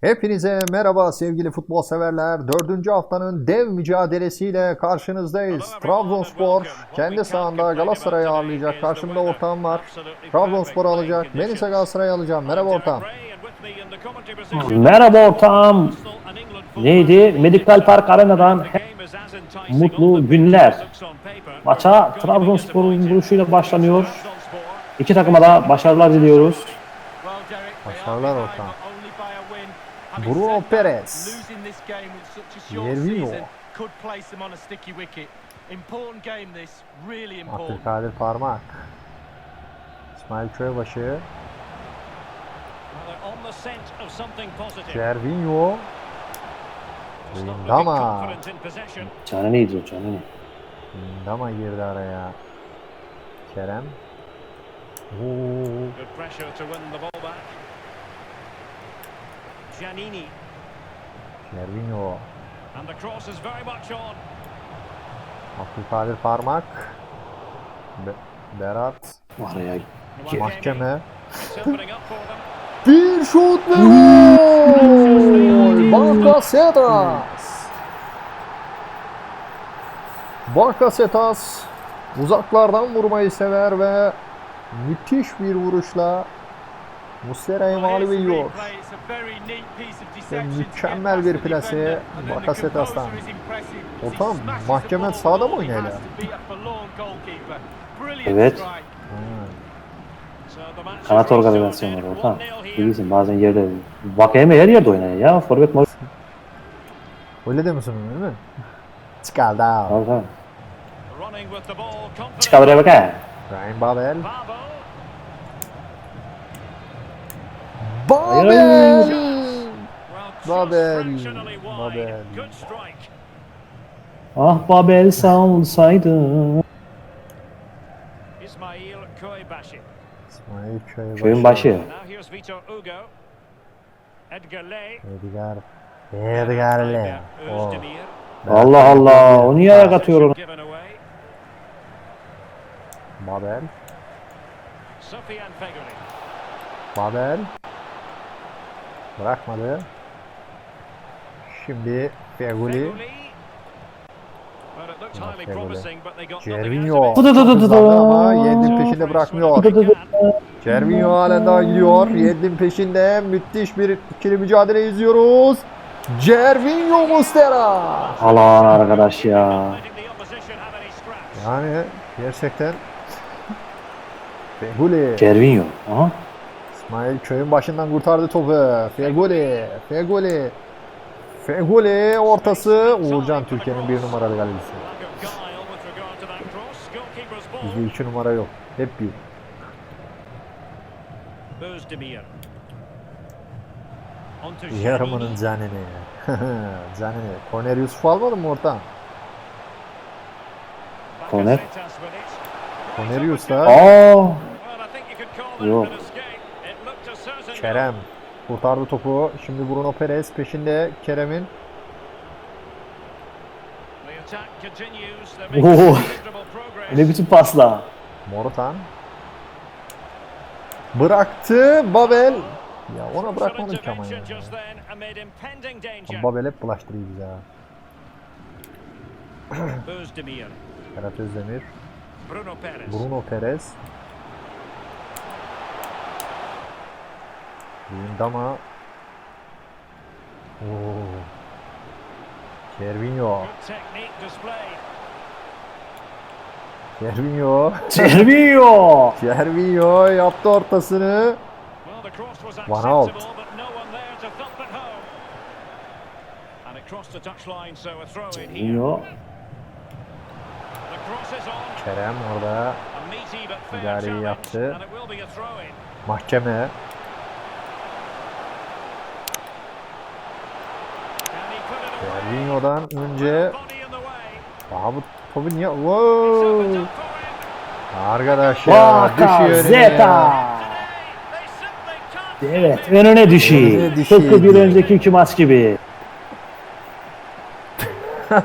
Hepinize merhaba sevgili futbol severler. Dördüncü haftanın dev mücadelesiyle karşınızdayız. Trabzonspor kendi sahanda Galatasaray'ı ağırlayacak. Karşımda ortağım var. Trabzonspor alacak. Ben ise Galatasaray'ı alacağım. Merhaba ortağım. Merhaba ortağım. Neydi? Medical Park Arena'dan mutlu günler. Maça Trabzonspor'un vuruşuyla başlanıyor. İki takıma da başarılar diliyoruz. Başarılar ortağım. Bruno Perez. Yervinho. Abdülkadir Parmak. İsmail Köybaşı. Cervinho. Lindama. Canı neydi o canı? Lindama girdi araya. Kerem. Oo. Good pressure to win the ball back. Giannini, Cervinho. and the cross is very much on. Abdülkadir Parmak. Be Berat. Var ya. Mahkeme. Bir şut ve gol! Bakasetas. Bakasetas uzaklardan vurmayı sever ve müthiş bir vuruşla Muslera'yı mağlup ediyor. Ve mükemmel bir plase Bakasetas'tan. Ortam mahkeme sahada mı oynuyor hala? Evet. Match Kanat organizasyonları restored. ortam. 1-0 here. Bilirsin bazen yerde. Vakayeme her yerde oynar ya. Forvet mor. Öyle de misin değil mi? Tamam tamam. Running with the ball, confident. Çıkar Babel. Babel! Babel. Ah Babel sağ olsaydı. Ismail Koibashi. İsmail Köybaşı. Köyün başı. Edgar Ley. Edgar. Le. O. Özdemir. Allah Allah. O niye ayak atıyor onu? Babel. Babel. Bırakmadı. Şimdi Feguli. Cervinho. ama Yedlin peşinde bırakmıyor. Cervinho halen daha gidiyor. Yedlin peşinde. Müthiş bir ikili mücadele izliyoruz. Cervinho Mustera. Alan arkadaş ya. Yani gerçekten Feguli. Cervinho. Aha. İsmail köyün başından kurtardı topu. Feguli. Feguli. Feguli ortası. Uğurcan Türkiye'nin bir numaralı. Goalkeeper's Bizde iki numara yok. Hep bir. Yarımının canini. canini. Korner Yusuf almadın mı ortam? Korner. Korner Yusuf. Aa. Yok. Kerem. Kurtardı topu. Şimdi Bruno Perez peşinde Kerem'in. Oo. Ne biçim pasla. Morutan. Bıraktı Babel. Ya ona ki ama ya. Babel hep bulaştırıyor bize ha. Özdemir. Özdemir. Bruno Perez. Bruno Perez. Lindama. Oo. Cervinho. Good technique displayed. Cervinho. Cervinho. Cervinho yaptı ortasını. Well, the cross was One out. acceptable, but no one there to thump it home. And it crossed the touchline, so a throw in here. Cervinho. The cross is on. Kerem orada Müdahaleyi yaptı. mahkeme. Cervinho'dan önce. Aha bu topu niye? Wow. Arkadaş ya düşüyor Zeta. Evet önüne düşü. Önüne düşüyor Tıpkı bir önceki iki maç gibi.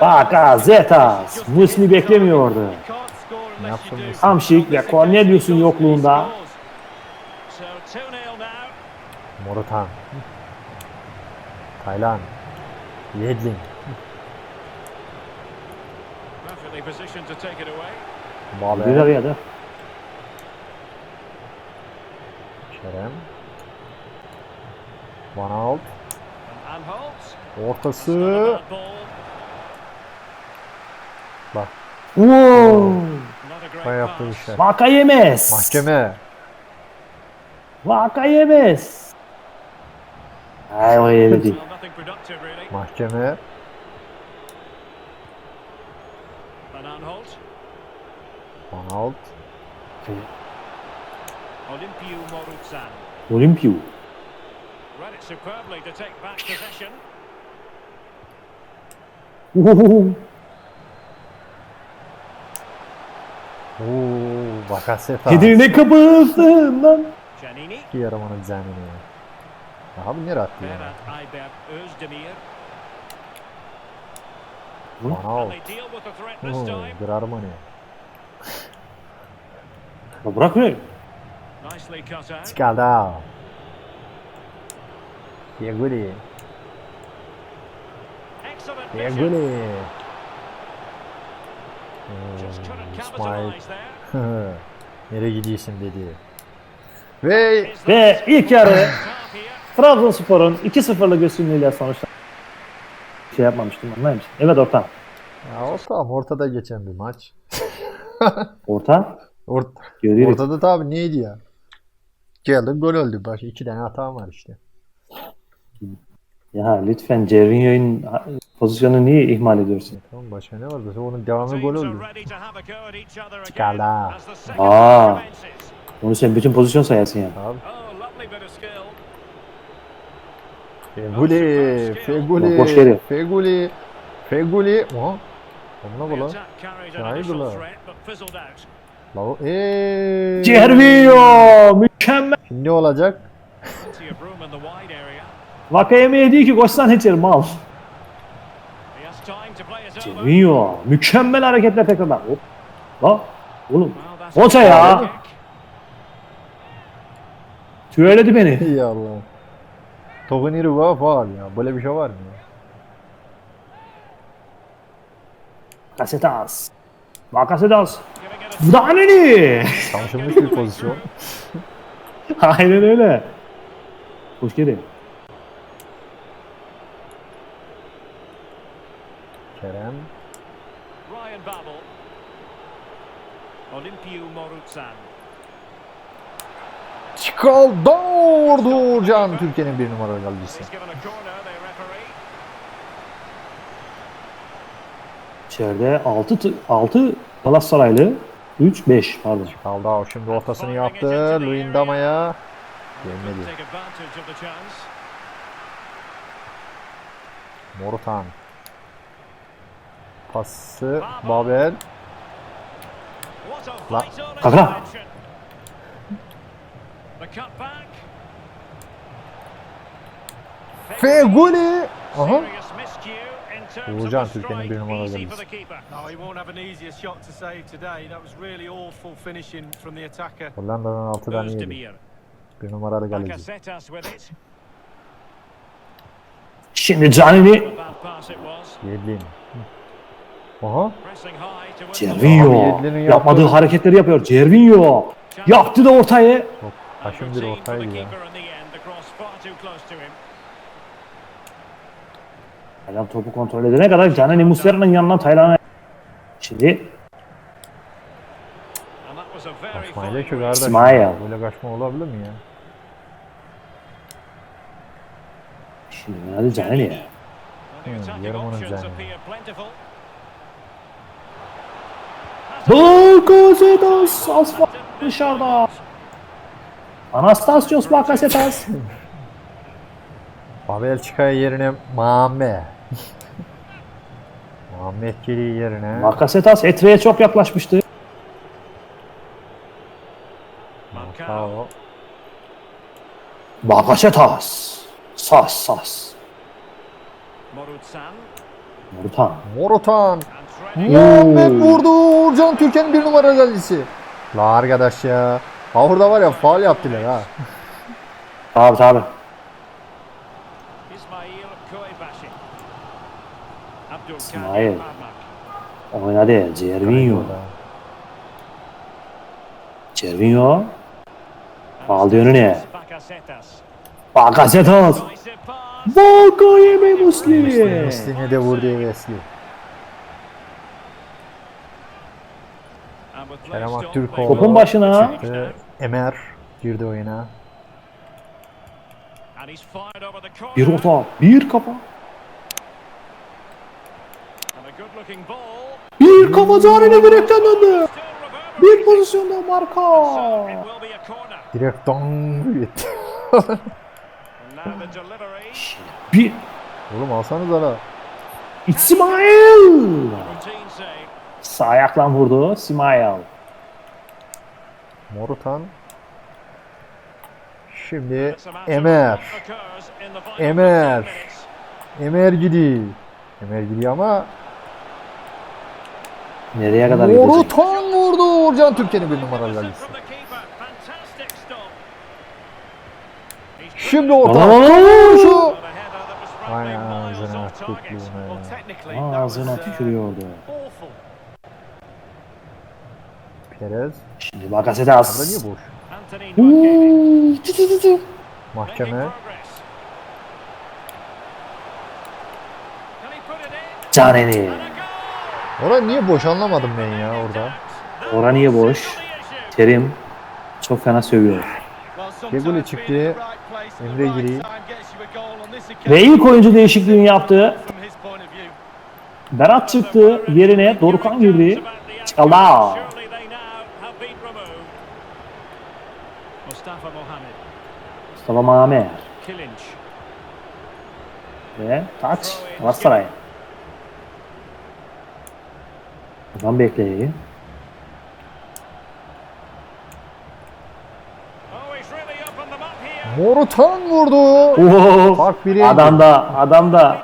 Bakasetas. Musli beklemiyordu. Hamşik ve Cornelius'un yokluğunda So 2-0 now. Morutan. Taylan. Yedlin. Bir Babel. araya da. Kerem. Van Anholt. Ortası. Bak. Oo. Not a great Kaya yaptığı işler. Vaka yemez. Mahkeme. Vaka yemez. Ay o öyle değil. Mahkeme. Van Aalt. Olimpiu Morutsan. Olimpiyo. Read it superbly to take back possession. Uhuhu. Oo, Bakaseta. Kedirine kapısın lan. Giannini. İki yaramanın zemini. Abi nereye attı ya? Berat Özdemir. This Oo, bir Armani. Ya bırak be. Nicely cut out. Skada. Dieguli. Excellent Oo, couldn't İsmail. Nereye gidiyorsun dedi. Ve Ve ilk yarı? Trabzonspor'un 2-0'lık üstünlüğüyle sonuçlandı. Şey yapmamıştım anlaymış. Evet orta. ya ortam ortada geçen bir maç. Orta. Ort Görüyoruz. ortada tabi neydi ya? Geldi gol öldü. Bak iki tane hatam var işte. Ya lütfen Cervinho'nun pozisyonunu niye ihmal ediyorsun? Tamam başka ne vardı? Onun devamı gol Teams öldü. are ready to have a go at each other again Skala. as the second Aa. Onu sen bütün pozisyon sayarsın ya. Abi. Feguli, Feguli, Boş. Feguli, Feguli. Oha. Onunla bu lan. Lavo. Eee. Cervinho! Mükemmel. Şimdi ne olacak? Vakayeme değil ki koşsan hiç yerim al. He has time to play his own. Cervinho! Mükemmel hareketler tekrardan. Hop. La. Oğlum. Hoca ya. kick. Tüeledi beni. Ya Allah. İri var faal ya. Böyle bir şey var mı ya? Kasetas. Bakasetas. Giving it a Danini. Tanışılmış bir pozisyon. Aynen öyle. Hoş geldin. Kerem. Ryan Babel. Olimpiu Morutsan. Çıkaldı Uğurcan Türkiye'nin bir numaralı kalecisi. He's given a corner, the referee. İçeride 6 6 Galatasaraylı 3 5 pardon. Kaldı o şimdi ortasını yaptı. Luyendama'ya. Gelmedi. Morutan. Pası. Babel. La- vital Feguli. Aha. Uğurcan Türkiye'nin bir numaralı Easy kalecisi. for the keeper. No, he won't have an easier shot to save today. That was really awful finishing from the attacker. Hollanda'dan 6 tane yedi. Bir numaralı it. Şimdi Canini. Yedlin. Aha. Cervinho yapmadığı yaptığı- hareketleri yapıyor. Cervinho yaktı da ortayı. Çok For the ortaydı ya. Adam topu kontrol edene kadar Canini Muslera'nın yanına Taylan'a. Şimdi ki run. kardeş. İsmail. Böyle kaçma olabilir mi ya? şimdi hadi. Now the Hmm, yarım onun appear plentiful. Bakasetas asfalt dışarıda. Anastasios Bakasetas. Babel çıkaya yerine Muhammed. Muhammed geliyor yerine. Bakasetas Etre'ye çok yaklaşmıştı. Bravo. Bakasetas. Sas sas. Morutan. And threading. Muhammed vurdu. Uğurcan Türkiye'nin bir numaralı kalecisi. La arkadaş ya. Ha orada var ya faal yaptılar ha. Abi tabi. İsmail. Oynadı. Cervinho. Cervinho. Aldı önüne. Bakasetas. Bakasetas. Vakayeme Muslim. Muslim'e de vurdu Wesley. Kerem Aktürkoğlu. Topun başına. Çıktı. Emer girdi oyuna. Bir orta. Bir kafa. Bir kafa Zahri'ne direkten döndü. Bir pozisyonda marka. Direkt dong gitti. Bir Oğlum alsanıza la. İsmail. Sağ ayakla vurdu. İsmail. Morutan. Şimdi Emer. Emer. Emer gidiyor. Emer gidiyor ama Nereye kadar gidecek? Morutan vurdu. Uğurcan Türkiye'nin bir numaralı galicisi. Şimdi orta. Aa! Şu. Vay ağzına was, Ağzına uh, tükürüyordu. Perez. Şimdi Burada Bakasetas. niye boş? Uuu, tü tü tü tü. Mahkeme. Caneni. Orada niye boş anlamadım ben ya orada. Ora niye boş? Terim çok fena sövüyor. Geguli çıktı. Emre this Ve ilk oyuncu değişikliğini yaptı. Berat çıktı. Yerine Dorukan girdi. Çıkalda. Mustafa Mohamed. Mustafa Mamer. Kilinç. Ve taç. Galatasaray. Buradan bekleyin. Oh. Morutan vurdu. Oo. Fark biri. Adam da adam da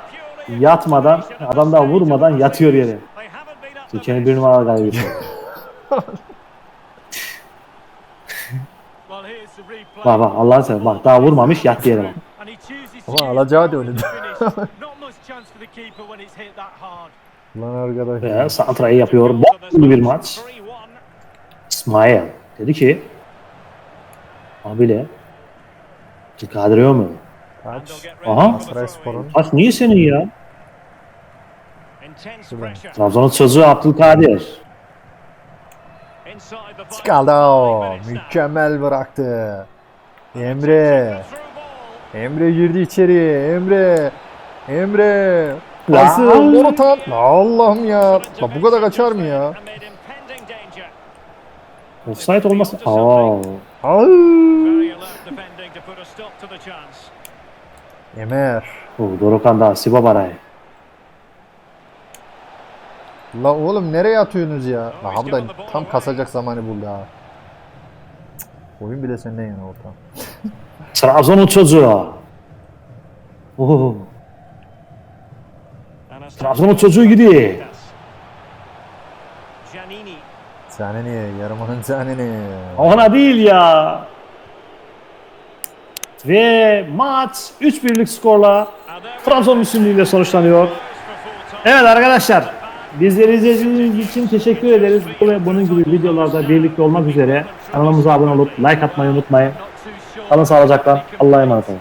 yatmadan, adam da vurmadan yatıyor yere. Türkiye'nin bir numaralı galibi. Bak bak Allah'ın seversen bak daha vurmamış yattı yere bak. Ama alacağı da hard. Lan arkadaş. Ve santrayı yapıyor. Bol bir maç. 3-1. İsmail dedi ki Abile Kadriyo mu? Kaç. Aha. Taç niye senin ya? Trabzon'un sözü Abdülkadir. Inside the box. Çıkaldı o. Three minutes now. Mükemmel bıraktı. Emre. Emre girdi içeri. Emre. Emre. Ya. Pası. Morutan. Allah'ım ya. Bak bu kadar kaçar mı ya? Offside olmasın. Aa. Ay. Very alert defending to put a stop to the chance. Emer. Oh, Dorukan da Siba Baray. La oğlum nereye atıyorsunuz ya? La abi da tam kasacak zamanı buldu ha. Oyun bile senden yana ortam. Trabzon'un çocuğu. Oh. Anastasia Trabzon'un çocuğu gidiyor. Yarımanın sana niye? Ona değil ya. Ve maç 3-1'lik skorla Trabzon üstünlüğüyle sonuçlanıyor. Evet arkadaşlar, bizleri izlediğiniz için teşekkür ederiz. Bu ve bunun gibi videolarda birlikte olmak üzere kanalımıza abone olup like atmayı unutmayın. Kalın sağlıcakla. Allah'a emanet olun.